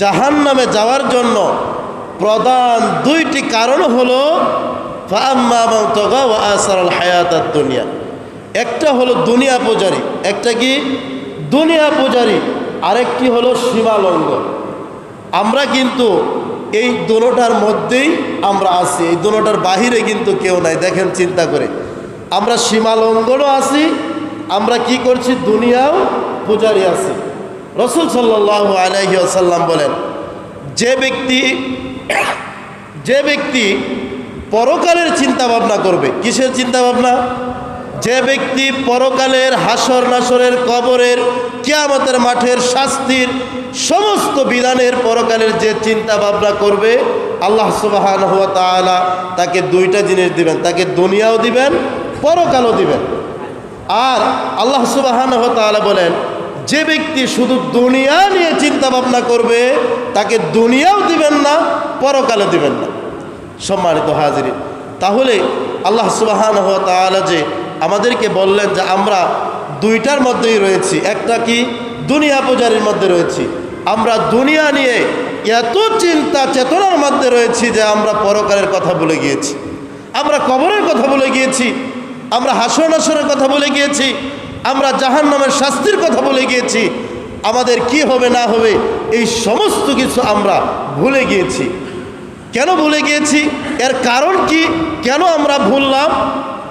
জাহান নামে যাওয়ার জন্য প্রধান দুইটি কারণ হলো ফাম্মা এবং তগা ও আসার হায়াত দুনিয়া। একটা হলো দুনিয়া পূজারি, একটা কি? দুনিয়া পূজারি। আরেকটি হলো সীমালঙ্ঘন আমরা কিন্তু এই দোনোটার মধ্যেই আমরা আছি, এই দোনোটার বাহিরে কিন্তু কেউ নাই, দেখেন চিন্তা করে। আমরা সীমালঙ্ঘনও আছি, আমরা কি করছি? দুনিয়াও পূজারি আছি। রসুল সাল্লাহ আলহি আসাল্লাম বলেন, যে ব্যক্তি যে ব্যক্তি পরকালের চিন্তা ভাবনা করবে, কিসের চিন্তা ভাবনা যে ব্যক্তি পরকালের হাসর নাসরের কবরের কিয়ামতের মাঠের শাস্তির সমস্ত বিধানের পরকালের যে চিন্তা ভাবনা করবে, আল্লাহ সুবাহান হুয়া তাআলা তাকে দুইটা জিনিস দিবেন, তাকে দুনিয়াও দিবেন, পরকালও দিবেন। আর আল্লাহ সুবাহান হুয়া তাআলা বলেন যে ব্যক্তি শুধু দুনিয়া নিয়ে চিন্তা ভাবনা করবে, তাকে দুনিয়াও দিবেন না, পরকালে দিবেন না। সম্মানিত হাজির তাহলে আল্লাহ সুবাহান তাআলা যে আমাদেরকে বললেন যে আমরা দুইটার মধ্যেই রয়েছি, একটা কি দুনিয়া পূজারির মধ্যে রয়েছি, আমরা দুনিয়া নিয়ে এত চিন্তা চেতনার মধ্যে রয়েছি যে আমরা পরকালের কথা বলে গিয়েছি, আমরা কবরের কথা বলে গিয়েছি, আমরা হাসর নাসরের কথা বলে গিয়েছি আমরা জাহান নামের শাস্তির কথা বলে গিয়েছি। আমাদের কি হবে, না হবে, এই সমস্ত কিছু আমরা ভুলে গিয়েছি। কেন ভুলে গিয়েছি? এর কারণ কি? কেন আমরা ভুললাম?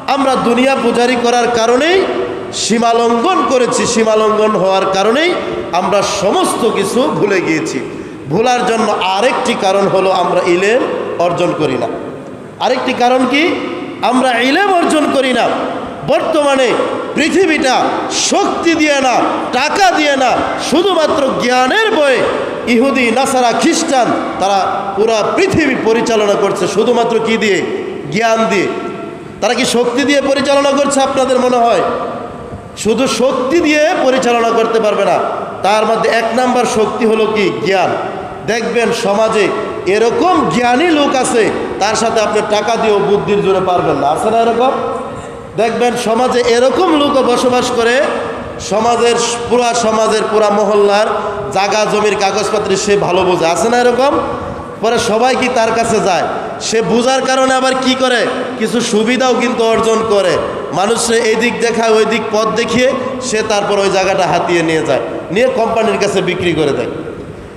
আমরা দুনিয়া পূজারি করার কারণেই সীমালঙ্ঘন করেছি। সীমালঙ্ঘন হওয়ার কারণেই আমরা সমস্ত কিছু ভুলে গিয়েছি। ভুলার জন্য আরেকটি কারণ হলো আমরা ইলেম অর্জন করি না। আরেকটি কারণ কি? আমরা ইলেম অর্জন করি না। বর্তমানে পৃথিবীটা শক্তি দিয়ে না, টাকা দিয়ে না, শুধুমাত্র জ্ঞানের বয়ে ইহুদি, নাসারা, খ্রিস্টান, তারা পুরা পৃথিবী পরিচালনা করছে। শুধুমাত্র কি দিয়ে? জ্ঞান দিয়ে। তারা কি শক্তি দিয়ে পরিচালনা করছে আপনাদের মনে হয়? শুধু শক্তি দিয়ে পরিচালনা করতে পারবে না। তার মধ্যে এক নাম্বার শক্তি হলো কি? জ্ঞান। দেখবেন সমাজে এরকম জ্ঞানী লোক আছে, তার সাথে আপনি টাকা দিয়েও বুদ্ধির জোরে পারবেন না। আছে না এরকম? দেখবেন সমাজে এরকম লোকও বসবাস করে, সমাজের পুরা সমাজের পুরা মহল্লার জাগা জমির কাগজপত্র সে ভালো বোঝে। আছে না এরকম? পরে সবাই কি তার কাছে যায়? সে বোঝার কারণে আবার কি করে? কিছু সুবিধাও কিন্তু অর্জন করে। মানুষে এই দিক দেখায় ওই দিক পথ দেখিয়ে সে তারপর ওই জায়গাটা হাতিয়ে নিয়ে যায়। নিয়ে কোম্পানির কাছে বিক্রি করে দেয়।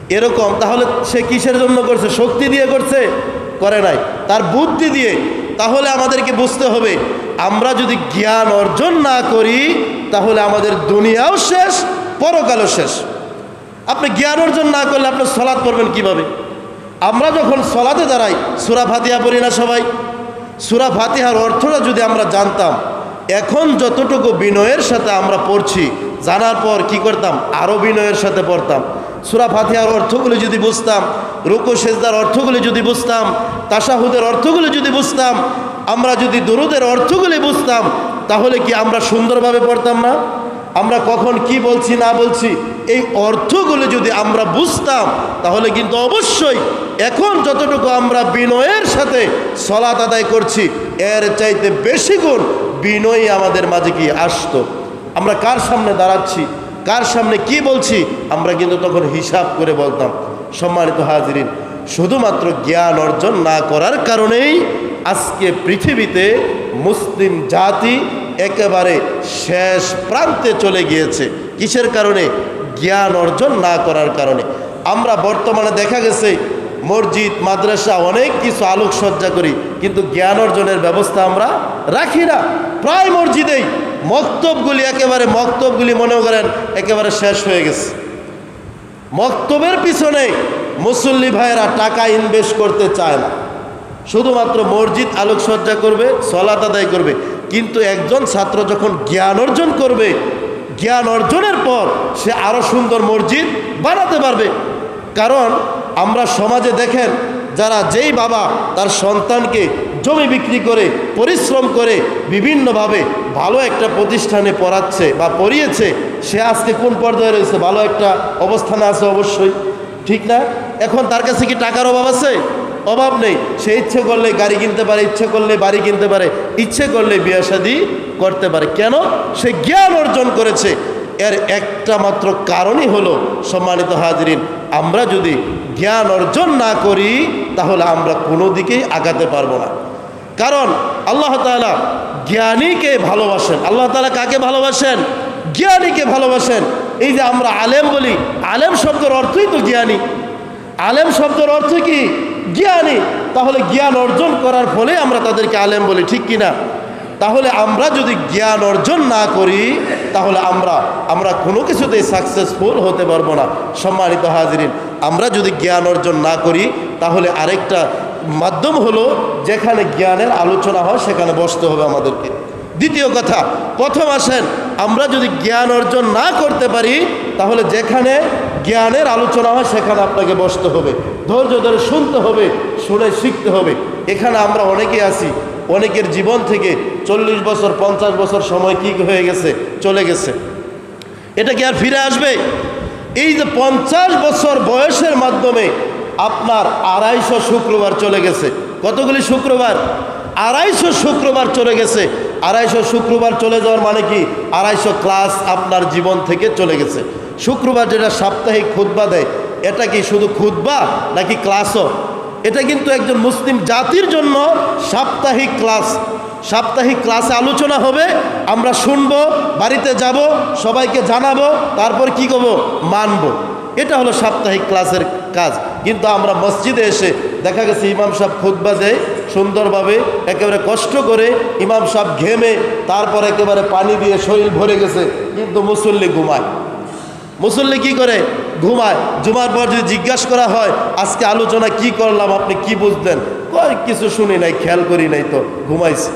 এরকম, তাহলে সে কিসের জন্য করছে? শক্তি দিয়ে করছে? করে নাই। তার বুদ্ধি দিয়ে। তাহলে আমাদেরকে বুঝতে হবে আমরা যদি জ্ঞান অর্জন না করি, তাহলে আমাদের দুনিয়াও শেষ, পরকালও শেষ। আপনি জ্ঞান অর্জন না করলে আপনি সলাদ পড়বেন কীভাবে? আমরা যখন সলাতে দাঁড়াই, সুরা ফাতিহা পড়ি না সবাই? সুরা ফাতিহার অর্থটা যদি আমরা জানতাম, এখন যতটুকু বিনয়ের সাথে আমরা পড়ছি, জানার পর কি করতাম? আরও বিনয়ের সাথে পড়তাম। সুরা ফাতিহার অর্থগুলি যদি বুঝতাম, রুকু, সেজদার অর্থগুলি যদি বুঝতাম তাসাহুদের অর্থগুলি যদি বুঝতাম আমরা যদি দরুদের অর্থগুলি বুঝতাম, তাহলে কি আমরা সুন্দরভাবে পড়তাম না? আমরা কখন কি বলছি, না বলছি, এই অর্থগুলো যদি আমরা বুঝতাম, তাহলে কিন্তু অবশ্যই এখন যতটুকু আমরা বিনয়ের সাথে সলাত আদায় করছি, এর চাইতে বেশি গুণ বিনয়ী আমাদের মাঝে কি আসতো। আমরা কার সামনে দাঁড়াচ্ছি, কার সামনে কি বলছি, আমরা কিন্তু তখন হিসাব করে বলতাম। সম্মানিত হাজিরিন, শুধুমাত্র জ্ঞান অর্জন না করার কারণেই আজকে পৃথিবীতে মুসলিম জাতি একেবারে শেষ প্রান্তে চলে গিয়েছে। কিসের কারণে? জ্ঞান অর্জন না করার কারণে। আমরা বর্তমানে দেখা গেছে, মসজিদ, মাদ্রাসা, অনেক কিছু আলোকসজ্জা করি, কিন্তু জ্ঞান অর্জনের ব্যবস্থা আমরা রাখি না। প্রায় মসজিদেই মক্তবগুলি, একেবারে মক্তবগুলি, মনে করেন, একেবারে শেষ হয়ে গেছে। মক্তবের পিছনে মুসল্লি ভাইয়েরা টাকা ইনভেস্ট করতে চায় না। শুধুমাত্র মসজিদ আলোকসজ্জা করবে সলাত আদায় করবে। কিন্তু একজন ছাত্র যখন জ্ঞান অর্জন করবে, জ্ঞান অর্জনের পর সে আরও সুন্দর মসজিদ বানাতে পারবে। কারণ আমরা সমাজে দেখেন, যারা যেই বাবা তার সন্তানকে জমি বিক্রি করে, পরিশ্রম করে, বিভিন্নভাবে ভালো একটা প্রতিষ্ঠানে পড়াচ্ছে বা পড়িয়েছে, সে আজকে কোন পর্যায়ে রয়েছে? ভালো একটা অবস্থানে আছে অবশ্যই। ঠিক না? এখন তার কাছে কি টাকার অভাব আছে? অভাব নেই। সে ইচ্ছে করলে গাড়ি কিনতে পারে, ইচ্ছে করলে বাড়ি কিনতে পারে, ইচ্ছে করলে বিয়ে শাদি করতে পারে। কেন? সে জ্ঞান অর্জন করেছে। এর একটা মাত্র কারণই হলো সম্মানিত হাজরিন, আমরা যদি জ্ঞান অর্জন না করি, তাহলে আমরা কোনো দিকেই আগাতে পারব না। কারণ আল্লাহ তাআলা জ্ঞানীকে ভালোবাসেন। আল্লাহ তাআলা কাকে ভালোবাসেন? জ্ঞানীকে ভালোবাসেন। এই যে আমরা আলেম বলি, আলেম শব্দের অর্থই তো জ্ঞানী। আলেম শব্দের অর্থ কি? জ্ঞানী, তাহলে জ্ঞান অর্জন করার ফলে আমরা তাদেরকে আলেম বলি, ঠিক কি না? তাহলে আমরা যদি জ্ঞান অর্জন না করি, তাহলে আমরা আমরা কোনো কিছুতেই সাকসেসফুল হতে পারব না। সম্মানিত হাজরিন, আমরা যদি জ্ঞান অর্জন না করি, তাহলে আরেকটা মাধ্যম হলো, যেখানে জ্ঞানের আলোচনা হয়, সেখানে বসতে হবে আমাদেরকে। দ্বিতীয় কথা, প্রথম আসেন, আমরা যদি জ্ঞান অর্জন না করতে পারি, তাহলে যেখানে জ্ঞানের আলোচনা হয়, সেখানে আপনাকে বসতে হবে। ধৈর্য ধরে শুনতে হবে, শুনে শিখতে হবে। এখানে আমরা অনেকে আছি, অনেকের জীবন থেকে চল্লিশ বছর, পঞ্চাশ বছর সময় কি হয়ে গেছে, চলে গেছে। এটা কি আর ফিরে আসবে? এই যে পঞ্চাশ বছর বয়সের মাধ্যমে আপনার আড়াইশো শুক্রবার চলে গেছে। কতগুলি শুক্রবার? আড়াইশো শুক্রবার চলে গেছে। আড়াইশো শুক্রবার চলে যাওয়ার মানে কি? আড়াইশো ক্লাস আপনার জীবন থেকে চলে গেছে। শুক্রবার যেটা সাপ্তাহিক খুতবা দেয়, এটা কি শুধু খুতবা নাকি ক্লাসও? এটা কিন্তু একজন মুসলিম জাতির জন্য সাপ্তাহিক ক্লাস। সাপ্তাহিক ক্লাসে আলোচনা হবে, আমরা শুনব, বাড়িতে যাব, সবাইকে জানাব, তারপর কি করব? মানবো। এটা হলো সাপ্তাহিক ক্লাসের কাজ। কিন্তু আমরা মসজিদে এসে দেখা গেছে ইমাম সাহেব খুতবা দেয়, সুন্দরভাবে একেবারে কষ্ট করে ইমাম সাহেব ঘেমে, তারপর একেবারে পানি দিয়ে শরীর ভরে গেছে, কিন্তু মুসল্লি ঘুমায়। মুসল্লি কি করে? ঘুমায়। জুমার পর যদি জিজ্ঞাসা করা হয়, আজকে আলোচনা কি করলাম, আপনি কি বুঝলেন? কয়, কিছু শুনি নাই, খেয়াল করি নাই তো, ঘুমাইছি।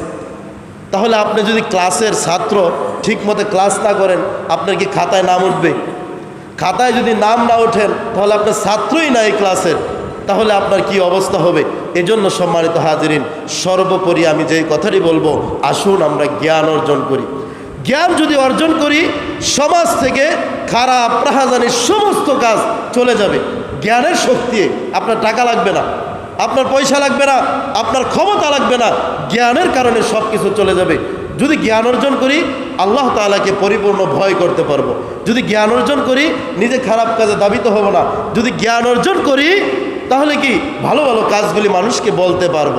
তাহলে আপনি যদি ক্লাসের ছাত্র ঠিক মতো ক্লাস না করেন, আপনার কি খাতায় নাম উঠবে? খাতায় যদি নাম না ওঠেন, তাহলে আপনার ছাত্রই না এই ক্লাসের। তাহলে আপনার কি অবস্থা হবে? এজন্য সম্মানিত হাজিরিন, সর্বোপরি আমি যেই কথাটি বলব, আসুন আমরা জ্ঞান অর্জন করি। জ্ঞান যদি অর্জন করি, সমাজ থেকে খারাপ রাহাজানির সমস্ত কাজ চলে যাবে। জ্ঞানের শক্তি, আপনার টাকা লাগবে না, আপনার পয়সা লাগবে না, আপনার ক্ষমতা লাগবে না, জ্ঞানের কারণে সব কিছু চলে যাবে। যদি জ্ঞান অর্জন করি, আল্লাহ তালাকে পরিপূর্ণ ভয় করতে পারব। যদি জ্ঞান অর্জন করি, নিজে খারাপ কাজে দাবিত হব না। যদি জ্ঞান অর্জন করি, তাহলে কি ভালো ভালো কাজগুলি মানুষকে বলতে পারব?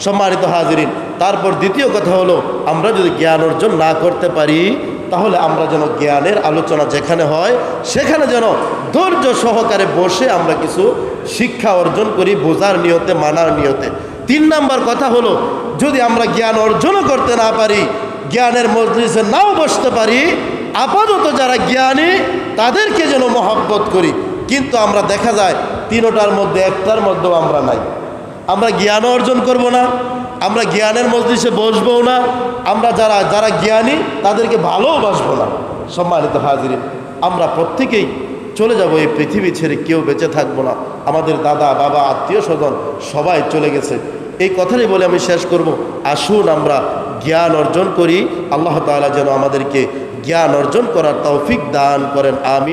সম্মানিত হাজিরিন তারপর দ্বিতীয় কথা হলো, আমরা যদি জ্ঞান অর্জন না করতে পারি, তাহলে আমরা যেন জ্ঞানের আলোচনা যেখানে হয়, সেখানে যেন ধৈর্য সহকারে বসে আমরা কিছু শিক্ষা অর্জন করি বোঝার নিয়তে, মানার নিয়তে। তিন নাম্বার কথা হলো, যদি আমরা জ্ঞান অর্জনও করতে না পারি, জ্ঞানের মজলিসে নাও বসতে পারি, আপাতত যারা জ্ঞানী, তাদেরকে যেন মহব্বত করি। কিন্তু আমরা দেখা যায়, তিনোটার মধ্যে একটার মধ্যেও আমরা নাই। আমরা জ্ঞান অর্জন করব না। আমরা জ্ঞানের মজলিসে বসবো না, আমরা যারা যারা জ্ঞানী, তাদেরকে ভালোবাসবো না। সম্মানিত হাজিরিন, আমরা প্রত্যেকেই চলে যাব এই পৃথিবী ছেড়ে, কেউ বেঁচে থাকব না। আমাদের দাদা, বাবা, আত্মীয় স্বজন সবাই চলে গেছে। এই কথাটাই বলে আমি শেষ করব। আসুন আমরা জ্ঞান অর্জন করি। আল্লাহ তাআলা যেন আমাদেরকে জ্ঞান অর্জন করার তৌফিক দান করেন। আমি